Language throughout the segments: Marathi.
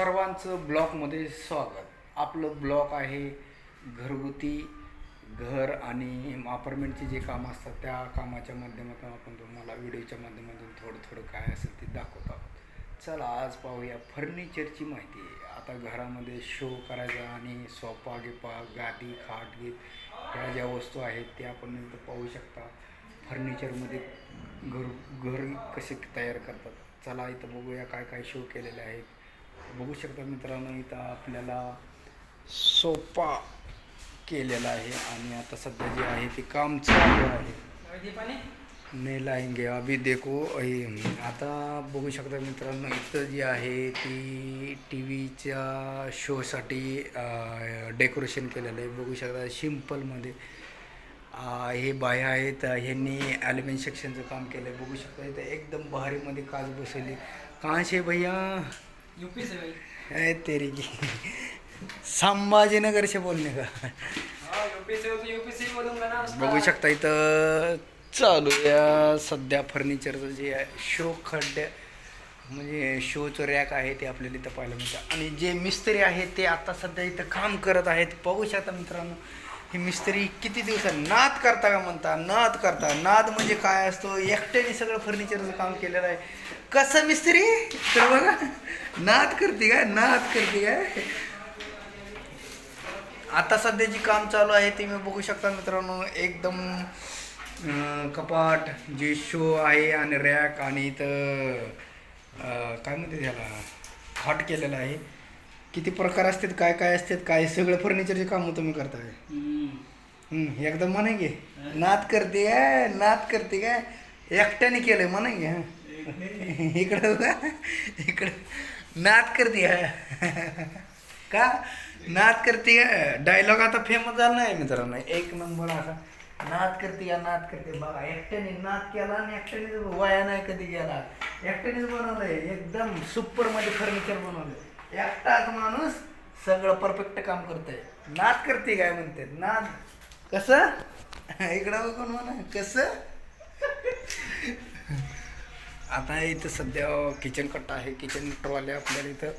सर्वांचं ब्लॉकमध्ये स्वागत. आपलं ब्लॉक आहे घरगुती घर आणि अपार्टमेंटची जे कामं असतात त्या कामाच्या माध्यमातून आपण तुम्हाला व्हिडिओच्या माध्यमातून थोडं थोडं काय असेल ते दाखवत आहोत. चला आज पाहूया फर्निचरची माहिती. आता घरामध्ये शो करायचा आणि सोफा गिपा गादी खाट गीत ह्या ज्या वस्तू आहेत त्या आपण इथं पाहू शकता. फर्निचरमध्ये घर घर कसे तयार करतात. चला इथं बघूया काय काय शो केलेले आहेत. बघू शकता मित्रांनो इथं आपल्याला सोपा केलेला आहे आणि आता सध्या जे आहे ते काम चालू आहे. नाही लाएंगे अभी देखो अही- आता बघू शकता मित्रांनो इथं जी आहे ती टी व्हीच्या शोसाठी डेकोरेशन केलेलं आहे. बघू शकता सिम्पलमध्ये हे बाया आहेत ह्यांनी ॲल्युमिन सेक्शनचं काम केलं आहे बघू शकता इथं एकदम भारीमध्ये काच बसवली. कहाँ भैया यूपी से भाई तेरी की. संभाजीनगर से बोलणे का? हाँ यूपी से हो तो यूपी से ही बोलूंगा ना उसका। बघू शकता इथं चालू या सध्या फर्निचरचं जे आहे शो खड्डे म्हणजे शोचं रॅक आहे ते आपल्याला इथं पाहायला मिळतं. आणि जे मिस्त्री आहेत ते आता सध्या इथं काम करत आहेत. बघू शकता मित्रांनो ही मिस्त्री किती दिवसात नाद करता का म्हणता? नाद करता. नाद म्हणजे काय असतो? एकट्याने सगळं फर्निचरचं काम केलेलं आहे. कसं मिस्त्री? तर बघा. नाद करते काय? नाद करते काय? आता सध्या जी काम चालू आहे. ते मी बघू शकता मित्रांनो एकदम कपाट जे शो आहे आणि रॅक आणि इथं काय म्हणते त्याला? खाट केलेलं आहे. किती प्रकार असतात काय काय असतात काय सगळं फर्निचरचे काम तुम्ही करताय. एकदम म्हणा घे नाद करते काय नाद करते काय? एकट्याने केलंय म्हणा घे इकडं इकडं. नात करते हा. का? नात करते का डायलॉग आता फेमस झाला नाही मित्रांनो. एक नंबर असा. नात करते या नात करते. बघा एकट्याने नात केला आणि एकट्याने वाया नाही कधी गेला. एकट्यानेच बनवलंय. एकदम सुपरमध्ये फर्निचर बनवलंय. एकटाच माणूस सगळं परफेक्ट काम करतंय. नात करते काय म्हणते? नाद कसं? इकडं बघून म्हणा. कसं? आता इथं सध्या किचन कट्टा आहे. किचन कट्टावाले आपल्याला इथं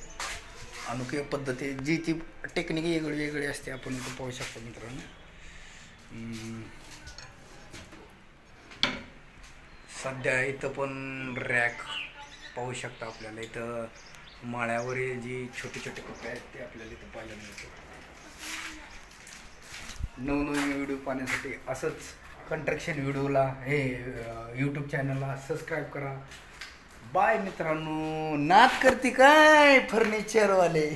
अनुकीय पद्धती. जी ती टेक्निक वेगळी वेगळी असते आपण इथं पाहू शकतो मित्रांनो. सध्या इथं पण रॅक पाहू शकता आपल्याला. इथं माळ्यावरील जी छोटे छोटे कपडे आहेत ते आपल्याला इथं पाहायला मिळतं नवनवीन व्हिडिओ पाहण्यासाठी असंच कंट्रक्शन व्हिडिओला हे यूट्यूब चॅनलला सबस्क्राईब करा. बाय मित्रांनो. नाद करते काय फर्निचरवाले?